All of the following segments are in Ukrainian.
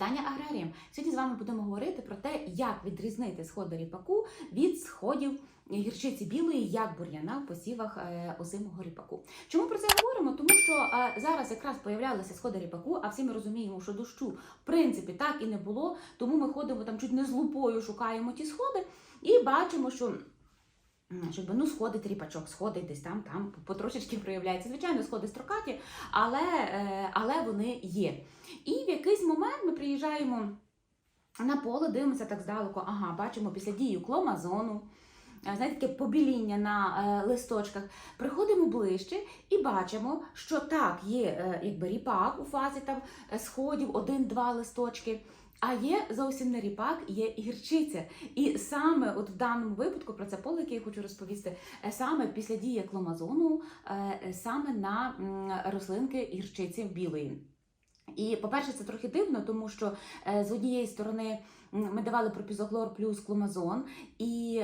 Вітання аграріям! Сьогодні з вами будемо говорити про те, як відрізнити сходи ріпаку від сходів гірчиці білої, як бур'яна в посівах е, озимого ріпаку. Чому про це говоримо? Тому що е, зараз якраз появлялися сходи ріпаку, а всі ми розуміємо, що дощу в принципі так і не було. Тому ми ходимо там чуть не з лупою, шукаємо ті сходи і бачимо, що. Щоб ну сходить ріпачок, сходить десь там, там потрошечки проявляється. Звичайно, сходи строкаті, але, е, але вони є. І в якийсь момент ми приїжджаємо на поле, дивимося так здалеку. Ага, бачимо після дії кломазону. Е, Знаєте, таке побіління на е, листочках. Приходимо ближче і бачимо, що так, є е, якби ріпак у фазі там сходів, один-два листочки. А є зовсім не ріпак, є гірчиця. І саме от в даному випадку про це поле, яке я хочу розповісти, саме після дії кломазону, саме на рослинки гірчиці білої. І, по-перше, це трохи дивно, тому що е, з однієї сторони ми давали пропізоклор плюс кломазон, і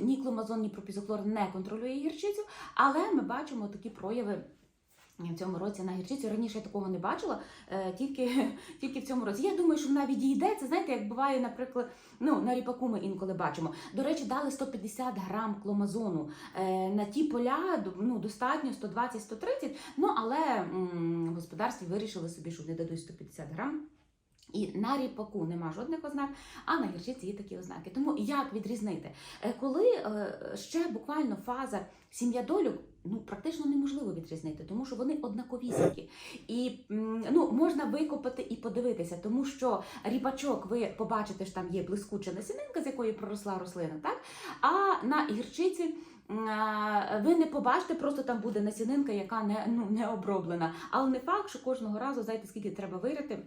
ні кломазон, ні пропізоклор не контролює гірчицю, але ми бачимо такі прояви. В цьому році на гірчицю раніше я такого не бачила, е, тільки, тільки в цьому році. Я думаю, що навіть дійде. Це знаєте, як буває, наприклад, ну на ріпаку ми інколи бачимо. До речі, дали 150 грам кломазону е, на ті поля, ну достатньо 120-130, Ну але господарстві вирішили собі, що не дадуть 150 грам. І на ріпаку нема жодних ознак, а на гірчиці є такі ознаки. Тому як відрізнити? Е, Коли е, ще буквально фаза сім'я долюк, ну практично неможливо відрізнити, тому що вони однаковісінькі. І ну, можна викопати і подивитися, тому що ріпачок ви побачите, що там є блискуча насінинка, з якої проросла рослина, так? А на гірчиці. Ви не побачите, просто там буде насінинка, яка не, ну, не оброблена. Але не факт, що кожного разу, знаєте, скільки треба вирити,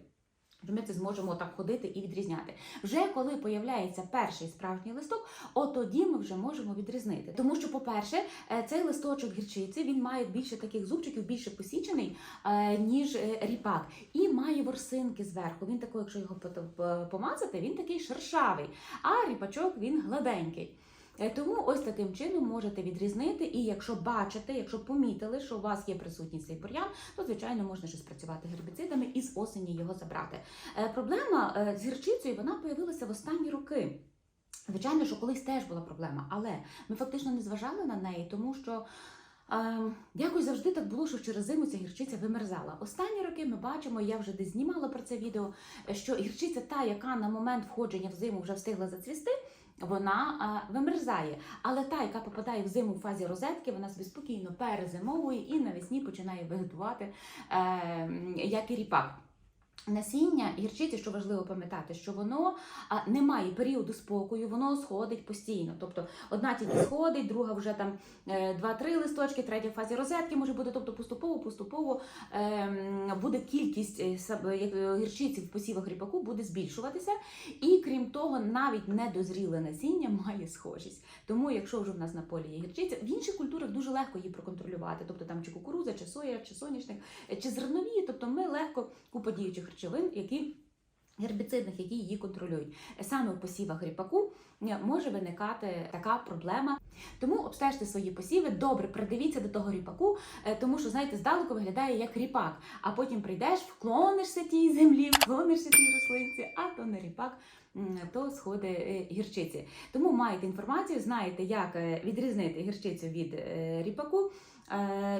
ми це зможемо так ходити і відрізняти. Вже коли появляється перший справжній листок, от тоді ми вже можемо відрізнити. Тому що, по-перше, е, цей листочок гірчиці він має більше таких зубчиків, більше посічений, е, ніж е, ріпак, і має ворсинки зверху. Він такий, якщо його пот- п- помацати, він такий шершавий, а ріпачок він гладенький. Е, Тому ось таким чином можете відрізнити, і якщо бачите, якщо помітили, що у вас є присутність цей бур'ян, то звичайно можна ще спрацювати гербіцидами і з осені його забрати. Е, Проблема е, з гірчицею вона появилася в останні роки. Звичайно, що колись теж була проблема, але ми фактично не зважали на неї, тому що. Якось завжди так було, що через зиму ця гірчиця вимерзала. Останні роки ми бачимо, я вже десь знімала про це відео, що гірчиця, та, яка на момент входження в зиму вже встигла зацвісти, вона вимерзає. Але та, яка попадає в зиму в фазі розетки, вона собі спокійно перезимовує і навесні починає вегетувати, е, як і ріпак. Насіння гірчиці, що важливо пам'ятати, що воно а, не має періоду спокою, воно сходить постійно. Тобто одна тільки сходить, друга вже там е, два-три листочки, третя в фазі розетки може бути. Тобто поступово, поступово ем, буде кількість е, е, гірчиці в посівах ріпаку буде збільшуватися. І крім того, навіть недозріле насіння має схожість. Тому, якщо вже в нас на полі є гірчиця, в інших культурах дуже легко її проконтролювати. Тобто там чи кукуруза, чи соя, чи соняшник, е, чи зернові. Тобто ми легко купа діючих речовин, які гербіцидних, які її контролюють. Саме в посівах ріпаку е, може виникати така проблема. Тому обстежте свої посіви, добре придивіться до того ріпаку, е, тому що, знаєте, здалеку виглядає як ріпак, а потім прийдеш, вклонишся тій землі, вклонишся тій рослинці, а то не ріпак. То сходи е, гірчиці. Тому маєте інформацію, знаєте, як відрізнити гірчицю від ріпаку,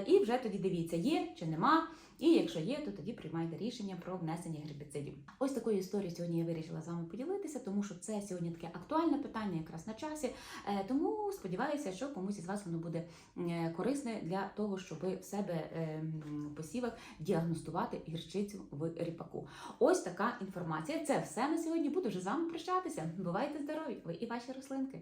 і вже тоді дивіться, є чи нема. І якщо є, то тоді приймайте рішення про внесення гербіцидів. Ось такою історією сьогодні я вирішила з вами поділитися, тому що це сьогодні таке актуальне питання, якраз на часі. Е, Тому сподіваюся, що комусь із вас воно буде е, корисне для того, щоб в себе е, в посівах діагностувати гірчицю в ріпаку. Ось така інформація. Це все на сьогодні. Буду вже з вами прощатися. Бувайте здорові! Ви і ваші рослинки.